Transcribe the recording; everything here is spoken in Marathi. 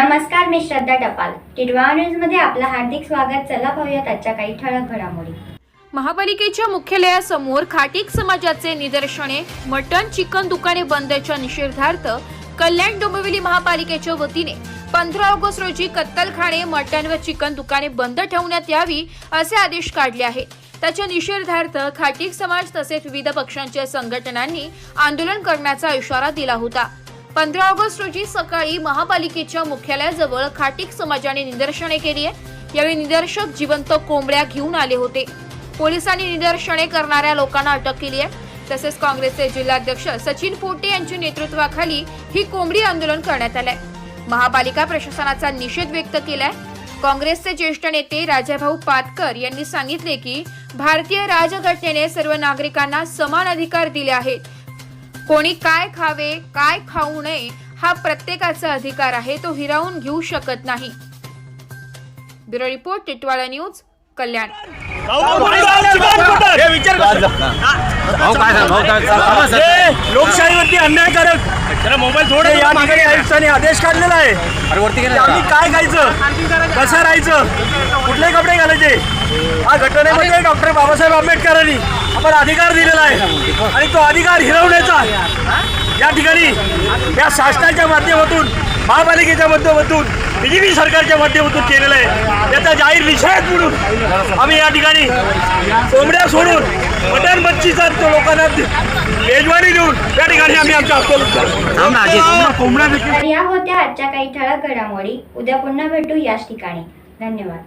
नमस्कार मी श्रद्धा टपाल. टिडवा न्यूजमध्ये आपलं हार्दिक स्वागत. चला पाहूयात आजच्या काही ठळक घडामोडी. महापालिकेच्या मुख्यालयासमोर खाटीक समाजाचे निदर्शने मटण चिकन दुकाने बंदच्या निषेधार्थ कल्याण डोंबिवली महापालिकेच्या वतीने पंधरा ऑगस्ट रोजी कत्तलखाने मटण व चिकन दुकाने बंद ठेवण्यात यावी असे आदेश काढले आहेत. त्याच्या निषेधार्थ खाटीक समाज तसेच विविध पक्षांच्या संघटनांनी आंदोलन करण्याचा इशारा दिला होता. पंधरा ऑगस्ट रोजी सकाळी महापालिकेच्या मुख्यालयाजवळ खाटीक समाजाने निदर्शने केली आहे. यावेळी निदर्शक जिवंत कोंबड्या घेऊन आले होते. पोलिसांनी निदर्शने करणाऱ्या लोकांना अटक केली आहे. तसेच काँग्रेसचे जिल्हाध्यक्ष सचिन पोटे यांच्या नेतृत्वाखाली ही कोंबडी आंदोलन करण्यात आलंय. महापालिका प्रशासनाचा निषेध व्यक्त केलाय. काँग्रेसचे ज्येष्ठ नेते राजाभाऊ पातकर यांनी सांगितले की भारतीय राजघटनेने सर्व नागरिकांना समान अधिकार दिले आहेत. कोणी काय खावे काय खाऊ नये हा प्रत्येकाचा अधिकार आहे तो हिरावून घेऊ शकत नाही. Bureau report Titwala news Kalyan. लोकशाहीवरती अन्यायकारक जरा मोबाईल थोडे या ठिकाणी आयुक्तांनी आदेश काढलेला आहे. वरती आम्ही काय खायचं? कसं राहायचं? कुठले कपडे घालायचे हा घटनेमध्ये डॉक्टर बाबासाहेब आंबेडकरांनी आपण अधिकार दिलेला आहे. आणि तो अधिकार हिरवण्याचा या ठिकाणी या शासनाच्या माध्यमातून महापालिकेच्या माध्यमातून बीजेपी सरकारच्या माध्यमातून केलेलं आहे. त्याचा जाहीर निषेध म्हणून आम्ही या ठिकाणी कोंबड्या सोडून मटण मच्छीचा तो लोकांना मेजवानी देऊन या ठिकाणी आम्ही आमचं आंदोलन करतो. थांब ना, आजी. कोंबड्या या होत्या आजच्या काही ठळक घडामोडी. उद्या पुन्हा भेटू याच ठिकाणी. धन्यवाद.